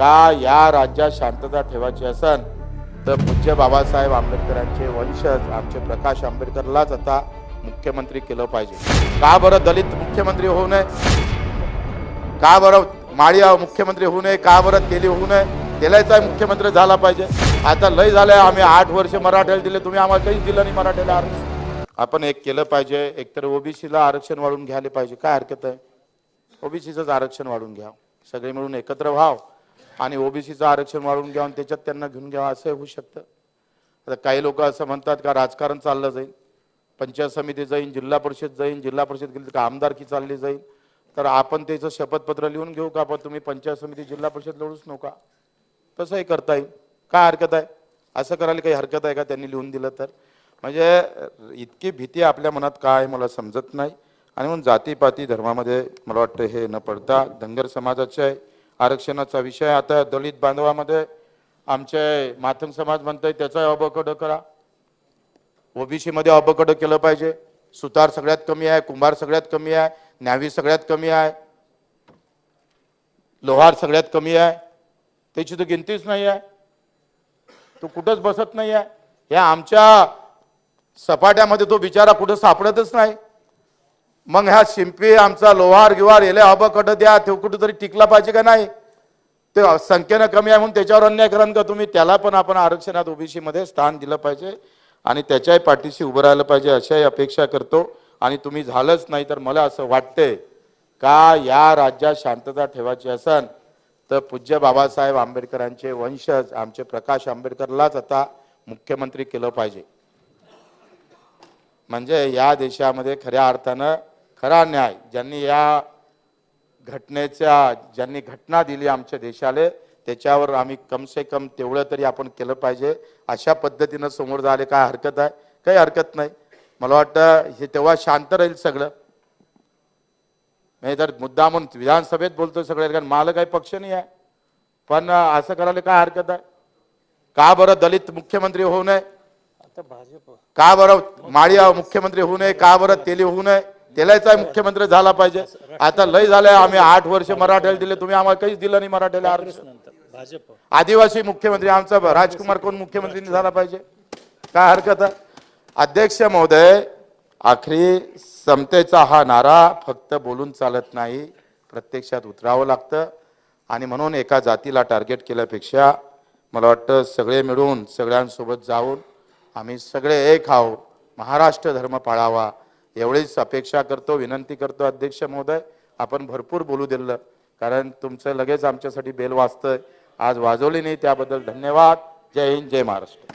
का या राज्यात शांतता ठेवायची असन? तर पूज्य बाबासाहेब आंबेडकरांचे वंशज आमचे प्रकाश आंबेडकरलाच आता मुख्यमंत्री केलं पाहिजे. का बरं दलित मुख्यमंत्री होऊ नये? का बरं माळी मुख्यमंत्री होऊ नये? का बरं तेली होऊ नये? तेलाचा मुख्यमंत्री झाला पाहिजे. आता लय झालंय आम्ही आठ वर्ष मराठ्याला दिले तुम्ही आम्हाला काहीच दिलं नाही मराठ्याला आरक्षण. आपण एक केलं पाहिजे एकतर ओबीसीला आरक्षण वाढून घ्यायला पाहिजे. काय हरकत आहे? ओबीसीचंच आरक्षण वाढून घ्या. सगळे मिळून एकत्र व्हाव. आणि ओबीसीचं आरक्षण वाढून घ्यावं आणि त्याच्यात त्यांना घेऊन घ्यावा असं होऊ शकतं. आता काही लोक असं म्हणतात का राजकारण चाललं जाईल पंचायत समिती जाईन जिल्हा परिषद जाईल जिल्हा परिषद गेली तर का आमदारकी चालली जाईल. तर आपण त्याचं शपथपत्र लिहून घेऊ का पण तुम्ही पंचायत समिती जिल्हा परिषद लढूच नका? तसंही करता येईल. काय हरकत आहे? असं करायला काही हरकत आहे का त्यांनी लिहून दिलं तर? म्हणजे इतकी भीती आपल्या मनात काय मला समजत नाही. आणि म्हणून जातीपाती धर्मामध्ये मला वाटतं हे न पडता धनगर आहे आरक्षणाचा विषय आता दलित बांधवामध्ये आमचे माथंग समाज म्हणतोय त्याचा अबकड करा. ओबीसी मध्ये अबकड केलं पाहिजे. सुतार सगळ्यात कमी आहे कुंभार सगळ्यात कमी आहे न्यावी सगळ्यात कमी आहे लोहार सगळ्यात कमी आहे. त्याची तर गिनतीच नाही आहे. तो कुठंच बसत नाही आहे. या आमच्या सपाट्यामध्ये तो बिचारा कुठं सापडतच नाही. मग ह्या शिंपी आमचा लोहार गिवार याला कटं द्या तो कुठेतरी टिकला पाहिजे का नाही? ते संख्येनं कमी आहे म्हणून त्याच्यावर अन्याय कराल का तुम्ही? त्याला पण आपण आरक्षणात ओबीसीमध्ये स्थान दिलं पाहिजे आणि त्याच्याही पाठीशी उभं राहिलं पाहिजे अशाही अपेक्षा करतो. आणि तुम्ही झालंच नाही तर मला असं वाटतंय का या राज्यात शांतता ठेवायची असन? तर पूज्य बाबासाहेब आंबेडकरांचे वंशज आमचे प्रकाश आंबेडकरलाच आता मुख्यमंत्री केलं पाहिजे. म्हणजे या देशामध्ये खऱ्या अर्थानं खरा न्याय. ज्यांनी या घटनेच्या ज्यांनी घटना दिली आमच्या देशाला त्याच्यावर आम्ही कम से कम तेवढं तरी आपण केलं पाहिजे. अशा पद्धतीनं समोर झाले काय हरकत आहे? काही हरकत नाही. मला वाटतं हे तेव्हा शांत राहील सगळं. नाही तर मुद्दा म्हणून विधानसभेत बोलतो सगळे कारण मला काही पक्ष नाही आहे. पण असं करायला काय हरकत आहे? का बरं दलित मुख्यमंत्री होऊ नये? आता भाजप. का बरं माळी मुख्यमंत्री होऊ नये? का बरं तेली होऊ नये? तेलाचा मुख्यमंत्री झाला पाहिजे. आता लय झालंय आम्ही आठ वर्ष मराठ्याला दिले तुम्ही आम्हाला काहीच दिलं नाही मराठ्याला आरक्षण. आदिवासी मुख्यमंत्री आमचा राजकुमार कोण मुख्यमंत्री झाला पाहिजे? काय हरकत आहे? अध्यक्ष महोदय आखरी समतेचा हा नारा फक्त बोलून चालत नाही प्रत्यक्षात उतरावं लागतं. आणि म्हणून एका जातीला टार्गेट केल्यापेक्षा मला वाटतं सगळे मिळून सगळ्यांसोबत जाऊन आम्ही सगळे एक आहो महाराष्ट्र धर्म पाळावा. एवढीच अपेक्षा करतो विनंती करतो अध्यक्ष महोदय आपण भरपूर बोलू दिलं. कारण तुमचं लगेच आमच्यासाठी बेल वाजतंय. आज वाजवली नाही त्याबद्दल धन्यवाद. जय हिंद जय महाराष्ट्र.